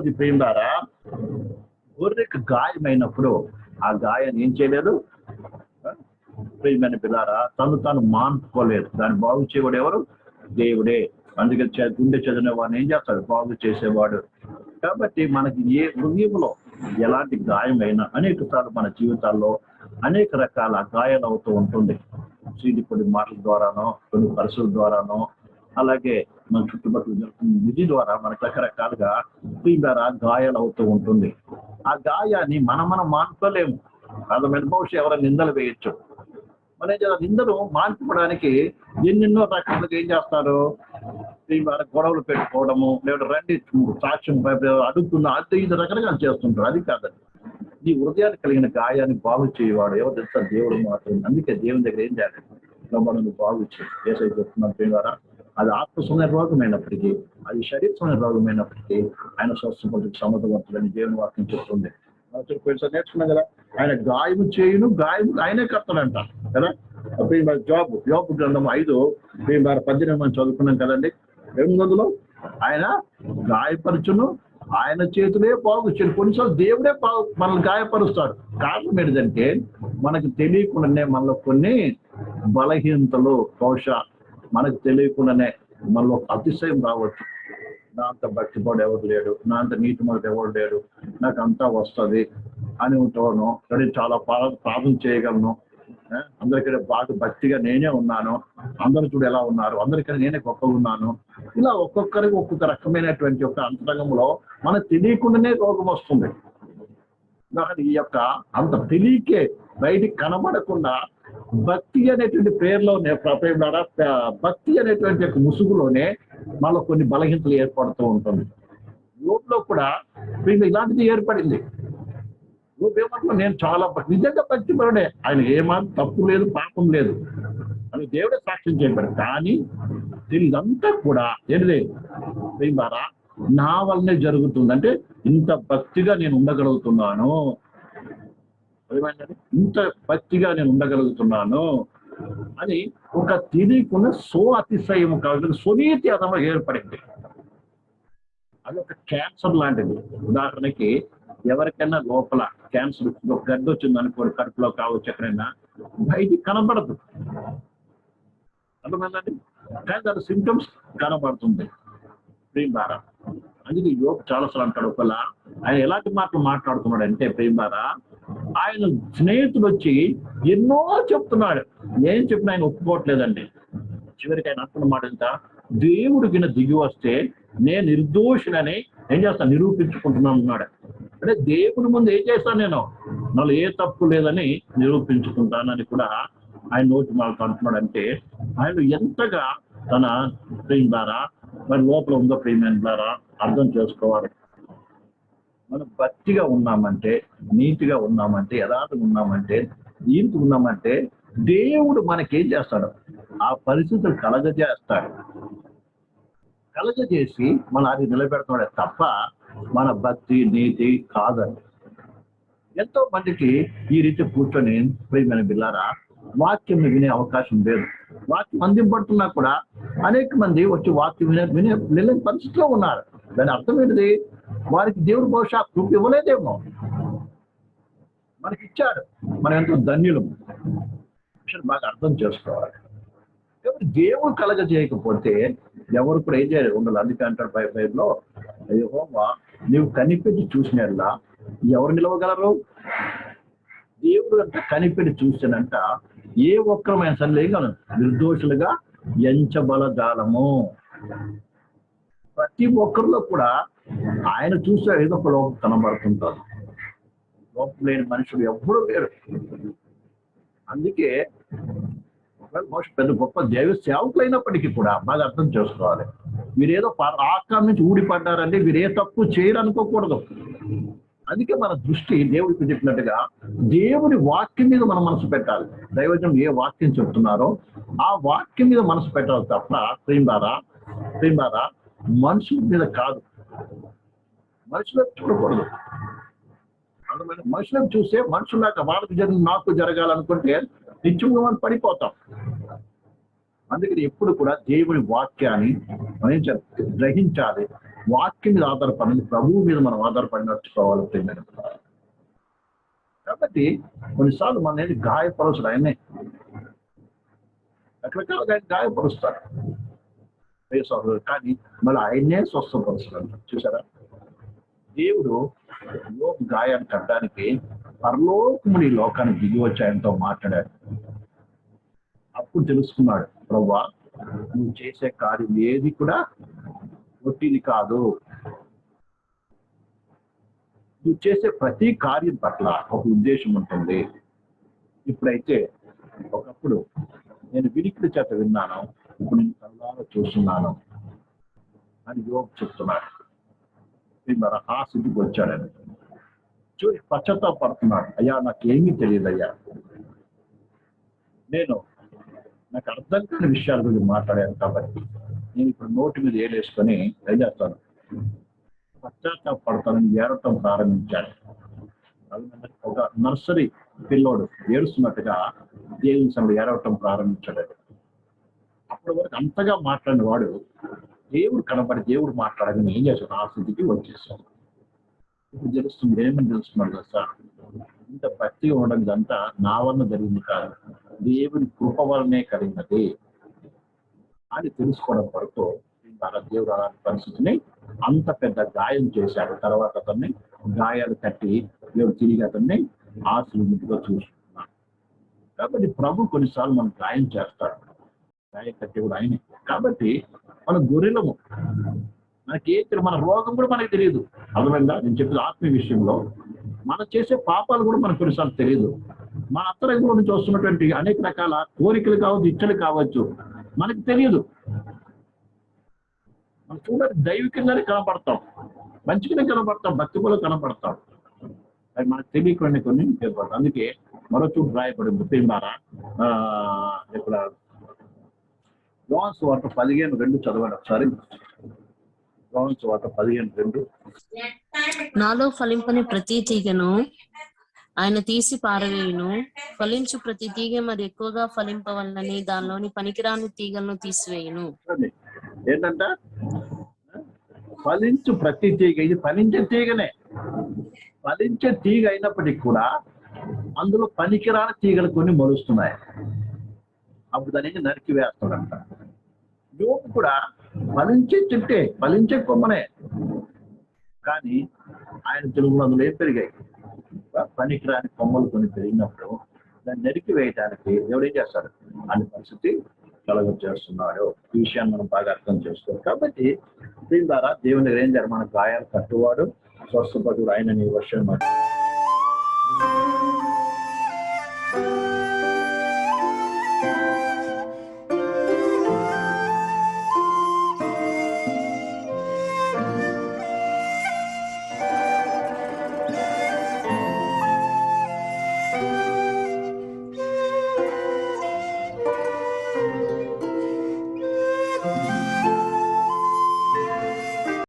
అది ప్రేమ ద్వారా గొర్రెకు గాయమైనప్పుడు ఆ గాయాన్ని ఏం చేయలేదు? ప్రియమైన పిల్లారా తను తాను మానుకోలేదు. దాన్ని బాగు చేయవాడు ఎవరు? దేవుడే. అందుకే గుండె చదివిన వాడిని ఏం చేస్తాడు? బాగు చేసేవాడు. కాబట్టి మనకి ఏ హృదయంలో ఎలాంటి గాయమైనా అనేక సార్లు మన జీవితాల్లో అనేక రకాల గాయాలు అవుతూ ఉంటుంది. సీడి కొన్ని మాటల ద్వారానో కొన్ని పరిస్థితుల ద్వారానో అలాగే మన చుట్టుపక్కల జరుగుతున్న విధి ద్వారా మనకు రకరకాలుగా తీవ్ర గాయాలు అవుతూ ఉంటుంది. ఆ గాయాన్ని మనం మనం మానుకోలేము అర్థమైన బహుశా ఎవరైనా నిందలు వేయొచ్చు. మన ఏం నిందలు మానుకోవడానికి ఎన్నెన్నో రకాలుగా ఏం చేస్తారు? తీవ్ర గొడవలు పెట్టుకోవడము లేదా రండి సాక్ష్యం అడుగుతున్న అది ఇది రకాలుగా చేస్తుంటారు. అది కాదండి. నీ హృదయాన్ని కలిగిన గాయాన్ని బాగు చేయవాడు. ఎవరు తెలుసా? దేవుడు మాత్రం అందుకే దేవుని దగ్గర ఏం చేయాలి? మనల్ని బాగు చేయి. ఏసై చెప్తున్నాను ద్వారా అది ఆత్మ రోగమైనప్పటికీ అది శరీర రోగమైనప్పటికీ ఆయన స్వస్థపడుతు సమర్థవంతులని దేవుని వాక్యం చెప్తుంది. పోయినసారి నేర్చుకున్నాం కదా ఆయన గాయము చేయును గాయము ఆయనే కడతాడంట కదా? జాబ్ జాబ్ గ్రంథం ఐదు మరి పద్దెనిమిది మనం చదువుకున్నాం కదండి. ఎనిమిది వందలు ఆయన గాయపరచును ఆయన చేతులే బాగు కొన్నిసార్లు దేవుడే బాగు మనల్ని గాయపరుస్తాడు. కారణం ఏంటంటే మనకు తెలియకుండానే మనలో కొన్ని బలహీనతలు బహుశా మనకు తెలియకుండానే మనలో అతిశయం రావచ్చు. నా అంత భక్తిపడు ఎవరు లేడు నా అంత నీటి మొదటి ఎవరు లేడు నాకు అంతా వస్తుంది అని ఉంటాను కానీ చాలా ప్రార్థన చేయగలను. అందరికీ అందరికంటే బాగా భక్తిగా నేనే ఉన్నాను. అందరు చూడు ఎలా ఉన్నారు. అందరికంటే నేనే గొప్పగా ఉన్నాను. ఇలా ఒక్కొక్కరికి ఒక్కొక్క రకమైనటువంటి ఒక అంతరంగంలో మనకు తెలియకుండానే రోగం వస్తుంది. ఈ యొక్క అంత తెలియకే బయటికి కనబడకుండా భక్తి అనేటువంటి పేర్లోనే ప్రేమలారా, భక్తి అనేటువంటి యొక్క ముసుగులోనే మనలో కొన్ని బలహీనతలు ఏర్పడుతూ ఉంటుంది. యోగులో కూడా వీళ్ళు ఇలాంటిది ఏర్పడింది. నువ్వేమంటున్నావు? నేను చాలా నిజంగా భక్తి పరుడే. ఆయన ఏమాత్రం తప్పు లేదు పాపం లేదు. అని దేవుడే సాక్ష్యం చేయబడి కానీ దీనిదంతా కూడా ఏంటిది? ద్వారా నా వల్లనే జరుగుతుంది. అంటే ఇంత భక్తిగా నేను ఉండగలుగుతున్నాను. అర్థమైందండి? ఇంత భక్తిగా నేను ఉండగలుగుతున్నాను అని ఒక తెలియకుండా సో అతిశయం కాదు సునీతి అతను ఏర్పడింది. అది ఒక క్యాన్సర్ లాంటిది. ఉదాహరణకి ఎవరికైనా లోపల క్యాన్సర్ ఒక గడ్డ వచ్చింది అనుకోండి కడుపులో కావచ్చు ఎక్కడైనా బయటికి కనబడదు. అర్థమైందండి? కానీ దాని సిమ్టమ్స్ కనబడుతుంది. ప్రేమారా అందుకే యోగ చాలాసార్లు అంటాడు. ఒకలా ఆయన ఎలాంటి మాటలు మాట్లాడుతున్నాడు అంటే ప్రేమారా ఆయన స్నేహితుడు వచ్చి ఎన్నో చెప్తున్నాడు. ఏం చెప్పినా ఆయన ఒప్పుకోవట్లేదండి. చివరికి ఆయన అంటున్న మాట ఎంత? దేవుడు కింద దిగి వస్తే నేను నిర్దోషులని ఏం చేస్తాను నిరూపించుకుంటున్నాను అన్నాడు. అంటే దేవుడి ముందు ఏం చేస్తాను నేను? నాలో ఏ తప్పు లేదని నిరూపించుకుంటానని కూడా ఆయన నోటి మాటలు అంటున్నాడు. అంటే ఆయన ఎంతగా తన ప్రేమ ద్వారా మరి లోపల ఉందో ప్రేమ ద్వారా అర్థం చేసుకోవాలి. మనం భక్తిగా ఉన్నామంటే నీతిగా ఉన్నామంటే యథార్థంగా ఉన్నామంటే ఈంత ఉన్నామంటే దేవుడు మనకేం చేస్తాడు? ఆ పరిస్థితులు కలగజేస్తాడు. కలగజేసి మన అది నిలబెడుతున్నాడే తప్ప మన భక్తి నీతి కాదండి. ఎంతో మందికి ఈ రీతి కూర్చొని ప్రియమైన బిల్లారా వాక్యం వినే అవకాశం లేదు. వాక్యం అందింపడుతున్నా కూడా అనేక మంది వచ్చి వాక్యం వినే వినే వినలేని పరిస్థితిలో ఉన్నారు. దాని అర్థం ఏంటిది? వారికి దేవుడు బహుశా కృప ఇవ్వలేదేమో. మనకి ఇచ్చాడు. మనం ఎంతో ధన్యులు. విషయం బాగా అర్థం చేసుకోవాలి. కాబట్టి దేవుడు కలగజేయకపోతే ఎవరు కూడా ఏం చేయరు ఉండాలి. అందుకే అంటాడు పై పైలో యెహోవా నీవు కనిపెట్టి చూసినట్లా ఎవరు నిలవగలరు? దేవుడు అంట కనిపెట్టి చూసానంట ఏ ఒక్కరమైన సరే నిర్దోషులుగా ఎంచబల జాలము. ప్రతి ఒక్కరిలో కూడా ఆయన చూస్తే ఏదో ఒక లోపం కనబడుతుంటారు లోపం లేని మనుషులు ఎవ్వరూ లేరు అందుకే మోస్ట్ పెద్ద గొప్ప దేవ సేవకులు అయినప్పటికీ కూడా బాగా అర్థం చేసుకోవాలి. మీరేదో ఆకారం నుంచి ఊడిపడ్డారంటే మీరు ఏ తప్పు చేయరు అనుకోకూడదు అందుకే మన దృష్టి దేవుడికి చెప్పినట్టుగా దేవుని వాక్యం మీద మన మనసు పెట్టాలి. దైవజనం ఏ వాక్యం చెప్తున్నారో ఆ వాక్యం మీద మనసు పెట్టాలి తప్ప ప్రేమారా ప్రేమారా మనుషుల మీద కాదు. మనుషులకు చూడకూడదు. అందమైన మనుషులను చూస్తే మనుషులాగా వాళ్ళకి జరిగిన నాకు జరగాలనుకుంటే నిత్యంగా మనం పడిపోతాం. అందుకని ఎప్పుడు కూడా దేవుని వాక్యాన్ని మనం గ్రహించాలి. వాక్యం మీద ఆధారపడింది ప్రభువు మీద మనం ఆధారపడి నడుచుకోవాలి కాబట్టి కొన్నిసార్లు మన ఏది ఆయనే రకరకాలుగా గాయపరుస్తారు. గాయపరుస్తాడు కానీ మళ్ళీ ఆయన్నే స్వస్థపరుస్తున్నాడు చూసారా దేవుడు యోగు గాయాన్ని కట్టడానికి పరలోకముని లోకానికి దిగి వచ్చి ఆయనతో మాట్లాడాడు. అప్పుడు తెలుసుకున్నాడు ప్రవ్వా నువ్వు చేసే కార్యం ఏది కూడా ఒట్టిది కాదు. నువ్వు చేసే ప్రతి కార్యం పట్ల ఒక ఉద్దేశం ఉంటుంది. ఇప్పుడైతే ఒకప్పుడు నేను వినికిడి చేత విన్నాను ఇప్పుడు నేను కళ్ళారా చూస్తున్నాను అని యోగ్ చెప్తున్నాడు. మరి ఆ స్థితికి వచ్చాడని. చూసి పశ్చాత్తాపడుతున్నాడు. అయ్యా నాకేమీ తెలియదు అయ్యా నేను నాకు అర్థం కాని విషయాల గురించి మాట్లాడాను కాబట్టి నేను ఇప్పుడు నోటి మీద ఏలేసుకొని చేస్తాను పశ్చాత్తాపడతానని ఏడటం ప్రారంభించాడు. ఒక నర్సరీ పిల్లోడు ఏడుస్తున్నట్టుగా దేవుని సమయంలో ఏడవటం ప్రారంభించాడు అప్పటి వరకు అంతగా మాట్లాడిన వాడు దేవుడు కనబడి దేవుడు మాట్లాడని ఏం చేశాడు ఆ స్థితికి వచ్చేసాడు ఇప్పుడు తెలుస్తుంది ఏమని తెలుస్తున్నాడు కదా సార్ ఇంత భక్తి ఉండడం ఇదంతా నా వలన జరిగింది కాదు. దేవుని కృప వలనే కలిగినది అని తెలుసుకోవడం వరకు అలా దేవుడు అలాంటి పరిస్థితిని అంత పెద్ద గాయం చేశాడు. తర్వాత అతన్ని గాయాలు కట్టి దేవుడు తిరిగి అతన్ని ఆశీర్వదిగా చూసుకున్నాడు. కాబట్టి ప్రభు కొన్నిసార్లు మనం గాయం చేస్తాడు. గాయం కట్టేవాడు ఆయనే. కాబట్టి మన గొర్రెలము మనకి ఏ మన రోగం కూడా మనకి తెలియదు. అర్థమైందా నేను చెప్పిన ఆత్మీయ విషయంలో మనం చేసే పాపాలు కూడా మనకు కొన్నిసార్లు తెలియదు. మన అత్తరంగంలో నుంచి వస్తున్నటువంటి అనేక రకాల కోరికలు కావచ్చు ఇచ్చలు కావచ్చు మనకు తెలియదు. మనం చూడండి దైవికంగానే కనపడతాం. మంచిగానే కనపడతాం. భక్తి కనపడతాం. అది మనకు తెలియకుండా కొన్ని ఏర్పడతాం అందుకే మరో చూపు రాయబడింది. ప్రేమారా ఆ ఇక్కడ యోన్స్ వార్త పదిహేను రెండు చదవండి ఒకసారి. యోన్స్ వార్త పదిహేను రెండు. నాలో ఫలింపని ప్రతి తీగను ఆయన తీసి పారవేయును. ఫలించు ప్రతి తీగ మరి ఎక్కువగా ఫలింపవలనని దానిలోని పనికిరాని తీగలను తీసివేయును. ఏంటంట? ఫలించు ప్రతి తీగ. ఇది ఫలించే తీగనే. ఫలించే తీగ అయినప్పటికీ కూడా అందులో పనికిరాని తీగలు కొన్ని మొలుస్తున్నాయి. అప్పుడు దానికి నరికి వేస్తాడంట యోపు కూడా ఫలించే చెట్టే ఫలించే కొమ్మనే. కానీ ఆయన తెలుగు అందులో ఏం పెరిగాయి? పనికిరాని కొమ్మలు కొన్ని పెరిగినప్పుడు దాన్ని నరికి వేయడానికి ఎవడేం చేస్తాడు? అనే పరిస్థితి కలగ చేస్తున్నాడు. ఈ విషయాన్ని మనం బాగా అర్థం చేసుకోవాలి. కాబట్టి దీని ద్వారా దేవుని దగ్గర ఏం మన గాయాలు కట్టువాడు స్వస్థపడు ఆయన నీ వర్షం